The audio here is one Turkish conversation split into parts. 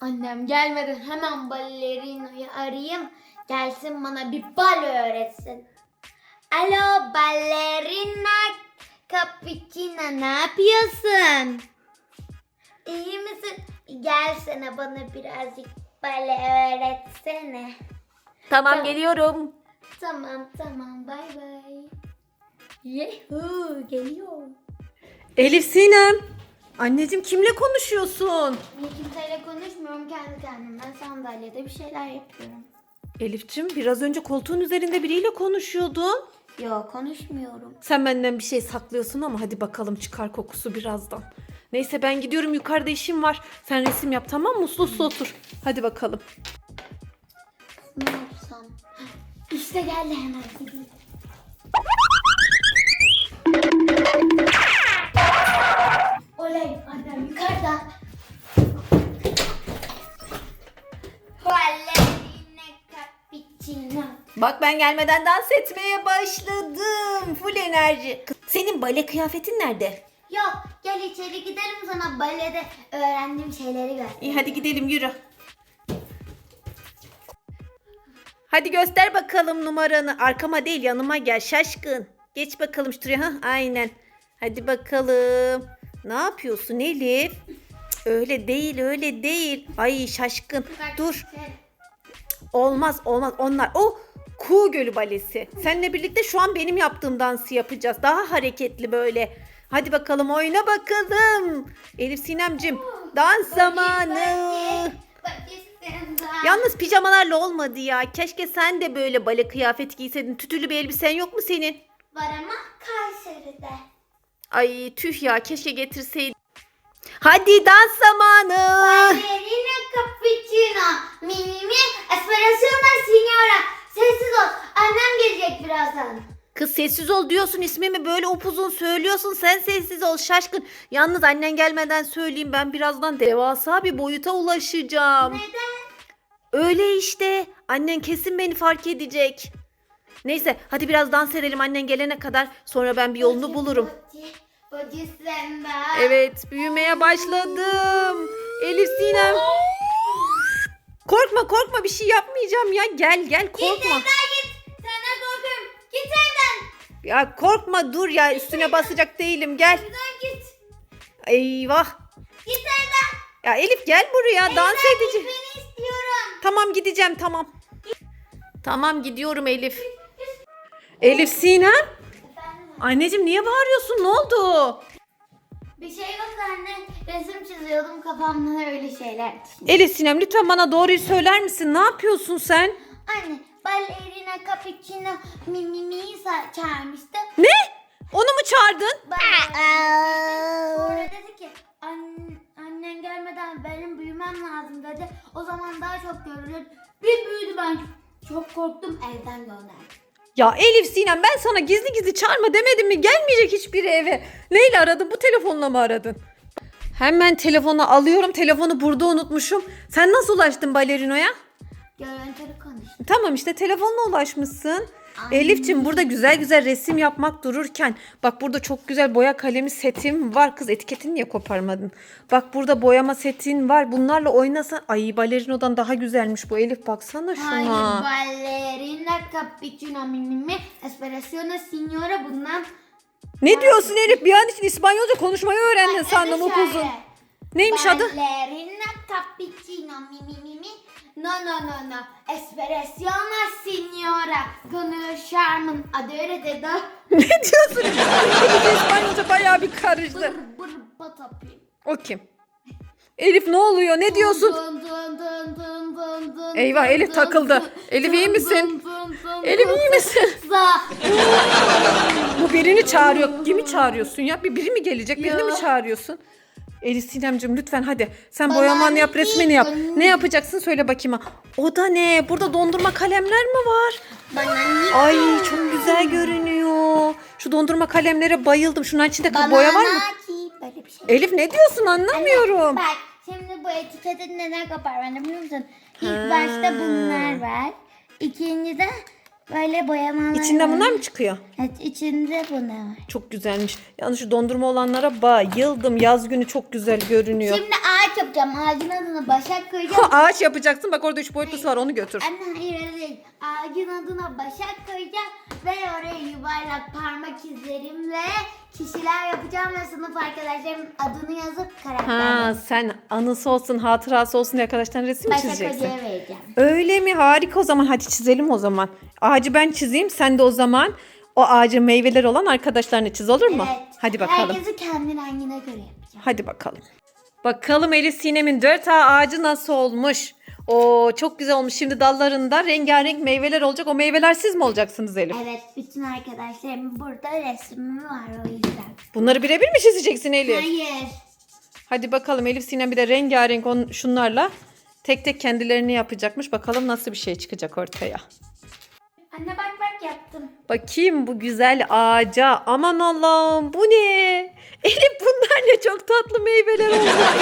Annem gelmeden hemen ballerinoyu arayayım. Gelsin bana bir bal öğretsin. Alo ballerina cappuccino ne yapıyorsun? İyi misin? Gelsene bana birazcık bale öğretsene. Tamam Tamam. geliyorum. Tamam tamam bay bay. Yehu geliyor. Elif Sinem. Anneciğim kimle konuşuyorsun? Niye kimseyle konuşmuyorum kendi kendime sandalyede bir şeyler yapıyorum. Elif'cim biraz önce koltuğun üzerinde biriyle konuşuyordun. Yok konuşmuyorum. Sen benden bir şey saklıyorsun ama hadi bakalım çıkar kokusu birazdan. Neyse ben gidiyorum yukarıda işim var. Sen resim yap tamam mı? Uslu uslu otur. Hadi bakalım. Ne yapsam? İşte geldi hemen Bak ben gelmeden dans etmeye başladım. Full enerji. Senin bale kıyafetin nerede? Yok gel içeri gidelim sana balede öğrendiğim şeyleri göster. İyi hadi gidelim yürü. Hadi göster bakalım numaranı. Arkama değil yanıma gel şaşkın. Geç bakalım şuraya. Hah, aynen. Hadi bakalım. Ne yapıyorsun Elif? Öyle değil öyle değil. Ay şaşkın. Dur. Olmaz olmaz onlar. O Kuğu Gölü Balesi. Seninle birlikte şu an benim yaptığım dansı yapacağız. Daha hareketli böyle. Hadi bakalım oyna bakalım. Elif Sinemcim dans zamanı. Yalnız pijamalarla olmadı ya. Keşke sen de böyle bale kıyafet giyseydin. Tütülü bir elbisen yok mu senin? Var ama Kayseri'de. Ay tüh ya keşke getirseydin. Hadi dans zamanı. Ballerina cappuccino. Mimi mi? Espresso signora. Sessiz ol. Annem gelecek birazdan. Kız sessiz ol diyorsun ismimi böyle upuzun söylüyorsun sen sessiz ol şaşkın. Yalnız annen gelmeden söyleyeyim ben birazdan devasa bir boyuta ulaşacağım. Neden? Öyle işte annen kesin beni fark edecek. Neyse hadi biraz dans edelim annen gelene kadar sonra ben bir yolunu bulurum. Evet büyümeye başladım. Elif Sinem. Korkma korkma bir şey yapmayacağım ya gel gel korkma. Ya korkma dur ya üstüne basacak değilim gel. Evden git. Eyvah. Git evden. Ya Elif gel buraya dans Evden edici. gitmeni istiyorum. Tamam gideceğim tamam. Tamam gidiyorum Elif. Elif Sinem. Efendim? Anneciğim niye bağırıyorsun ne oldu? Bir şey yok anne. Resim çiziyordum kafamda öyle şeyler. Elif Sinem lütfen bana doğruyu söyler misin? Ne yapıyorsun sen? Anne ballerina cappuccino mimimiyi çağırmıştı. Ne? Onu mu çağırdın? Sonra dedi ki "An- annen gelmeden benim büyümem lazım dedi. O zaman daha çok görülür. Bir büyüdü ben çok korktum evden gönderdim. Ya Elif Sinem ben sana gizli gizli çağırma demedim mi? Gelmeyecek hiçbiri eve. Neyle aradın? Bu telefonla mı aradın? Hemen telefonu alıyorum. Telefonu burada unutmuşum. Sen nasıl ulaştın balerinoya? Görüntülü konuştum. Tamam işte telefonla ulaşmışsın. Ay. Elifçim burada güzel güzel resim yapmak dururken bak burada çok güzel boya kalemi setim var. Kız etiketini niye koparmadın? Bak burada boyama setin var. Bunlarla oynasan ay balerinodan daha güzelmiş bu Elif baksana Hayır şuna. ballerina cappuccino mimimi espresso signora bundan Ne diyorsun Elif? Bir an için İspanyolca konuşmayı öğrendin sandım Adı upuzun. Neymiş adı? Ballerina cappuccino mi mi mi mi. No no no no. Espresso signora. Konuşarmın adı öyle dedi. ne diyorsun? İspanyolca bayağı bir karıştı. Bır bır batapim. O kim? Elif ne oluyor? Ne diyorsun? Dın dın dın dın dın dın Eyvah, Elif takıldı. Elif iyi misin? Elif iyi misin? Bu birini çağırıyor. Kimi çağırıyorsun ya? Bir biri mi gelecek? Birini mi çağırıyorsun? Elif Sinemcim lütfen hadi. Sen Bana boyamanı yap, ne resmini yap. Ne yapacaksın söyle bakayım. ha. O da ne? Burada dondurma kalemler mi var? Bana ne? Ay çok güzel görünüyor. Şu dondurma kalemlere bayıldım. Şunun içinde Bana boya var mı? ki böyle bir şey. Elif ne diyorsun anlamıyorum. Bak şimdi bu etiketin neden kapar ben de biliyor musun? İlk başta bunlar var. İkincide böyle boyamalar İçinden var. bunlar mı çıkıyor? Evet içinde bunlar var. Çok güzelmiş. Yalnız şu dondurma olanlara bayıldım. Yaz günü çok güzel görünüyor. Şimdi ağaç yapacağım. Ağacın adına Başak koyacağım. Ağaç yapacaksın. Bak orada üç boyutlusu var onu götür. Anne hayır öyle değil. Ağacın adına Başak koyacağım ve oraya yuvarlak parmak izlerimle kişiler yapacağım ve sınıf arkadaşlarımın adını yazıp karakter Ha sen anısı olsun, hatırası olsun diye arkadaştan resim mi Başak çizeceksin? Hoca'ya vereceğim. Öyle mi? Harika o zaman. Hadi çizelim o zaman. Ağacı ben çizeyim. Sen de o zaman o ağacın meyveleri olan arkadaşlarını çiz olur mu? Evet. Hadi bakalım. Herkesi kendi rengine göre yapacağım. Hadi bakalım. Bakalım Elif Sinem'in 4A ağacı nasıl olmuş? Oo çok güzel olmuş. Şimdi dallarında rengarenk meyveler olacak. O meyveler siz mi olacaksınız Elif? Evet bütün arkadaşlarımın burada resmi var o yüzden. Bunları birebir mi çizeceksin Elif? Hayır. Hadi bakalım Elif Sinem bir de rengarenk on, şunlarla tek tek kendilerini yapacakmış. Bakalım nasıl bir şey çıkacak ortaya. Anne bak bak yaptım. Bakayım bu güzel ağaca. Aman Allah'ım bu ne? Elif bunlar ne çok tatlı meyveler bunlar.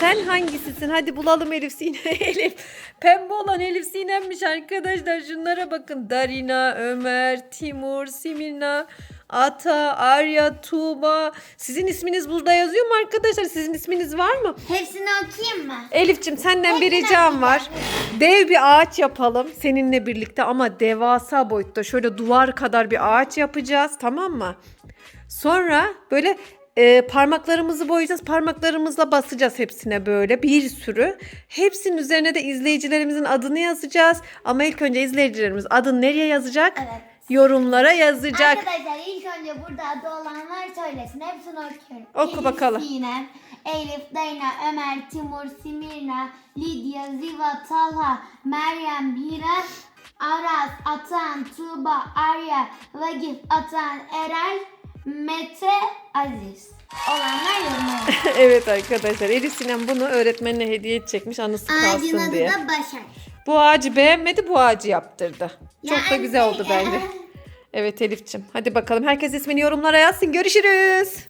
Sen hangisisin? Hadi bulalım Elif Sinem. Elif. Pembe olan Elif Sinem'miş arkadaşlar. Şunlara bakın. Darina, Ömer, Timur, Simina, Ata, Arya, Tuğba. Sizin isminiz burada yazıyor mu arkadaşlar? Sizin isminiz var mı? Hepsini okuyayım mı? Elif'cim senden bir Hepsini ricam var. okuyacağım. Dev bir ağaç yapalım seninle birlikte ama devasa boyutta şöyle duvar kadar bir ağaç yapacağız tamam mı? Sonra böyle e, parmaklarımızı boyayacağız. Parmaklarımızla basacağız hepsine böyle bir sürü. Hepsinin üzerine de izleyicilerimizin adını yazacağız. Ama ilk önce izleyicilerimiz adını nereye yazacak? Evet. Yorumlara yazacak. Arkadaşlar ilk önce burada adı olanlar söylesin. Hepsini okuyorum. Oku Elif bakalım. Sinem, Elif, Dayna, Ömer, Timur, Simirna, Lidya, Ziva, Talha, Meryem, Bira, Aras, Atan, Tuğba, Arya, Vagif, Atan, Erel, Mete, Aziz. Olanlar yorumlara. evet arkadaşlar Elif Sinem bunu öğretmenine hediye edecekmiş anısı Ağacın kalsın adı diye. da Başak. Bu ağacı beğenmedi bu ağacı yaptırdı. Çok da güzel oldu bence. Evet Elif'ciğim. Hadi bakalım herkes ismini yorumlara yazsın. Görüşürüz.